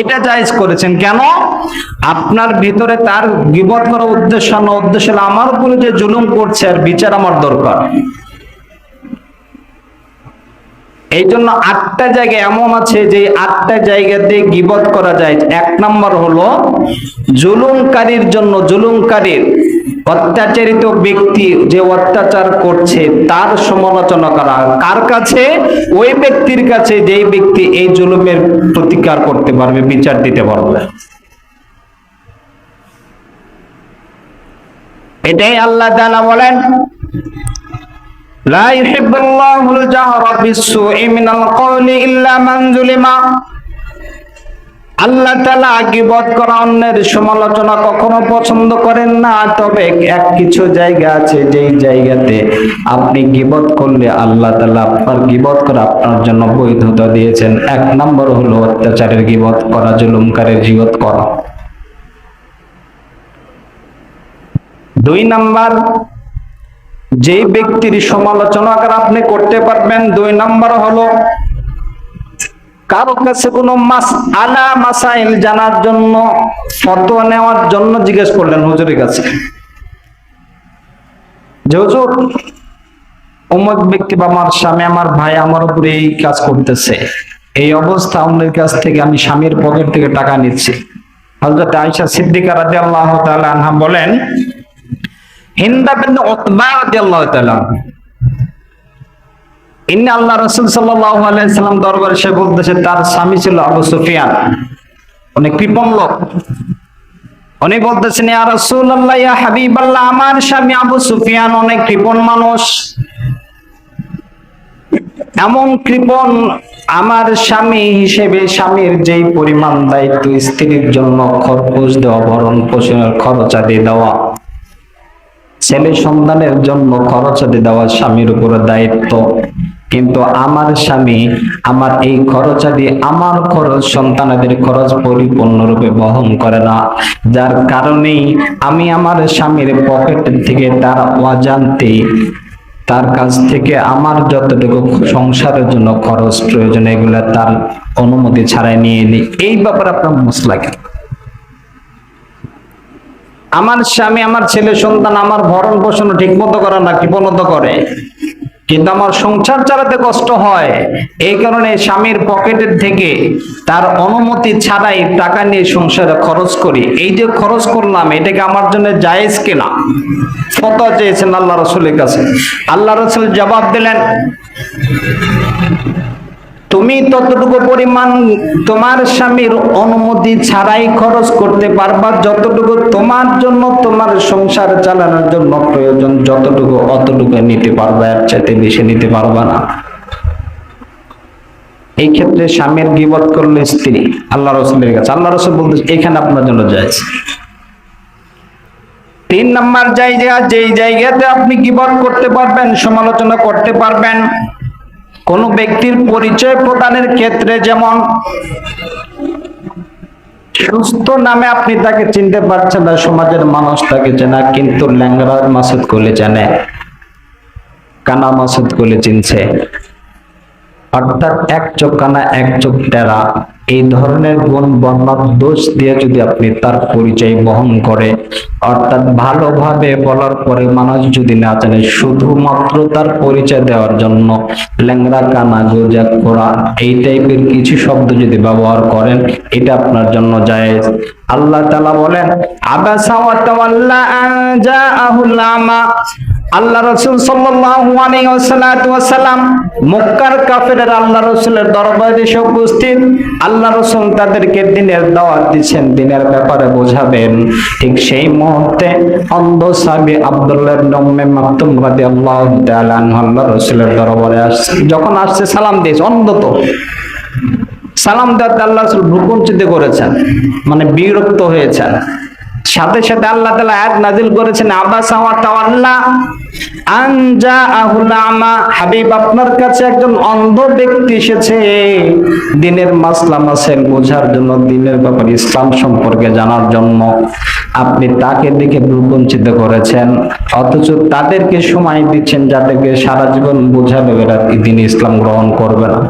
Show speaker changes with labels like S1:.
S1: এটা জায়েজ করেছেন। কেন? আপনার ভিতরে তার করার উদ্দেশ্য না, উদ্দেশ্য আমার উপরে যে জুলুম করছে আর বিচার আমার দরকার। এই জন্য আটটা জায়গা এমন আছে যে আটটা জায়গাতে গিবত করা যায়। এক নম্বর হলো, জুলুমকারীর জন্য, জুলুমকারীর অত্যাচারিত ব্যক্তি যে অত্যাচার করছে, তার সমালোচনা করা। কার কাছে? ওই ব্যক্তির কাছে যেই ব্যক্তি এই জুলুমের প্রতিকার করতে পারবে, বিচার দিতে পারবে। এটাই আল্লাহ তাআলা বলেন, লা ইউহিব্বুল্লাহুল জাহরা বিসসুই মিনাল কওলি ইল্লা মান যুলিমা আল্লাহ তালা গিবত করা অন্যের সমালোচনা কখনো পছন্দ করেন না, তবে এক কিছু জায়গা আছে, যেই জায়গাতে আপনি গিবত করলে আল্লাহ তালা আপনার গিবত করা আপনার জন্য বৈধতা দিয়েছেন। এক নম্বর হলো অত্যাচারের গিবত করা, জুলুমকারের গিবত করা। দুই নাম্বার, যেই ব্যক্তির সমালোচনা আপনি করতে পারবেন, দুই নাম্বার হলো কারও কাছে কোনো মাস আলা মাসাইল জানার জন্য ফতোয়া নেওয়ার জন্য জিজ্ঞেস করলেন হুজুরের কাছে। যে হুজুর অমুক ব্যক্তি বা আমার স্বামী, আমার ভাই আমার উপরে এই কাজ করতেছে। এই অবস্থা অন্যের কাছ থেকে আমি স্বামীর পকেট থেকে টাকা নিচ্ছি। হযরত আয়েশা সিদ্দিকা রাদিয়াল্লাহু তাআলা আনহা বলেন, হিন্দা বিন উতবা রাদিয়াল্লাহু তাআলা ইন্না আল্লাহ রাসূল সাল্লাম দরবারে সে বলতেছে, তার স্বামী ছিল আবু সুফিয়ান। অনেক কৃপণ লোক। উনি বলতেছেন, ইয়া আমার স্বামী আবু সুফিয়ান অনেক মানুষ। এমন আমার স্বামী হিসেবে স্বামীর যেই পরিমাণ দায়িত্ব, স্ত্রীর জন্য খরচ দেওয়া, ভরণ পোষণের খরচ আদি দেওয়া, ছেলে সন্তানের জন্য খরচ আদি দেওয়া স্বামীর উপরে দায়িত্ব। কিন্তু আমার স্বামী আমার এই খরচ আদি আমার খরচ সন্তানাদের খরচ পরিপূর্ণরূপে বহন করে না। যার কারণেই আমি আমার স্বামীর পকেট থেকে তার অজান্তে তার কাছ থেকে আমার যতটুকু সংসারের জন্য খরচ প্রয়োজন, এগুলো তার অনুমতি ছাড়াই নিয়ে নিই। এই ব্যাপারে আপনার মশলা কেন আমার স্বামী, আমার ছেলে সন্তান আমার ভরণ পোষণ ঠিক মতো করে না, কি কৃপণত করে? কিন্তু আমার সংসার চালাতে কষ্ট হয়। এই কারণে স্বামীর পকেটের থেকে তার অনুমতি ছাড়াই টাকা নিয়ে সংসারে খরচ করি। এই যে খরচ করলাম, এটাকে আমার জন্য জায়েজ কিনা? ফতোয়া চেয়েছেন আল্লাহ রসুলের কাছে। আল্লাহ রসুল জবাব দিলেন তুমি ততটুকু পরিমাণ তোমার স্বামীর অনুমতি ছাড়াই খরচ করতে পারবা, যতটুকু তোমার জন্য তোমার সংসার চালানোর জন্য প্রয়োজন, যতটুকু অতটুকু নিতে পারবা, এর চাইতে বেশি নিতে পারবা না। এই ক্ষেত্রে স্বামীর গিবত করলে স্ত্রী, আল্লাহ রসুলের কাছে, আল্লাহ রসুল বলতে এখানে আপনার জন্য যাইছে তিন নাম্বার জায়গা, যেই জায়গাতে আপনি গিবত করতে পারবেন, সমালোচনা করতে পারবেন কোন ব্যক্তির পরিচয় প্রদানের ক্ষেত্রে যেমন সুস্থ নামে আপনি তাকে চিনতে পারছেন না, সমাজের মানুষ তাকে চেনা, কিন্তু ল্যাংরা মাসুদ করলে জানে কানা মাসুদ করলে চিনছে। অর্থাৎ এক চোখ কানা, এক চোখ টেরা। এই ধরনের গুণ বর্ণার দোষ দিয়ে যদি আপনি তার পরিচয় বহন করে, অর্থাৎ ভালোভাবে বলার পরে মানুষ যদি না জানে, শুধুমাত্র তার পরিচয় দেওয়ার জন্য ল্যাংড়া, কানা গোজা করা, এই টাইপের কিছু শব্দ যদি ব্যবহার করেন, এটা আপনার জন্য জায়েজ। আল্লাহ তালা বলেন, আবাসা আল্লাহ রসুল আলাইহি মক্কার কাফেররা আল্লাহ রসুলের দরবারে এসে উপস্থিত। আল্লাহ রসুল তাদেরকে দিনের দাওয়াত দিচ্ছেন, দিনের ব্যাপারে বোঝাবেন। ঠিক সেই মুহূর্তে অন্ধ সাহাবী আব্দুল্লাহ রাদিয়াল্লাহু তাআলা আনহু আল্লাহ রসুলের দরবারে আসছে। যখন আসছে, সালাম দিয়েছে, অন্ধ তো। সালাম দেওয়াতে আল্লাহ রসুল ভ্রুকুঞ্চিত করেছেন মানে বিরক্ত হয়েছেন। সাথে সাথে আল্লাহ তাআলা আয়াত নাজিল করেছেন, আবাসা আনজা আহুল আমা। হাবিব, আপনার কাছে একজন অন্ধ ব্যক্তি এসেছে। দিনের মাসেল বোঝার জন্য, দিনের ব্যাপারে ইসলাম সম্পর্কে জানার জন্য আপনি তাকে দেখে দুর্বঞ্চিত করেছেন। অথচ তাদেরকে সময় দিচ্ছেন যাদেরকে সারা জীবন বোঝাবে এরা দিন ইসলাম গ্রহণ করবে না।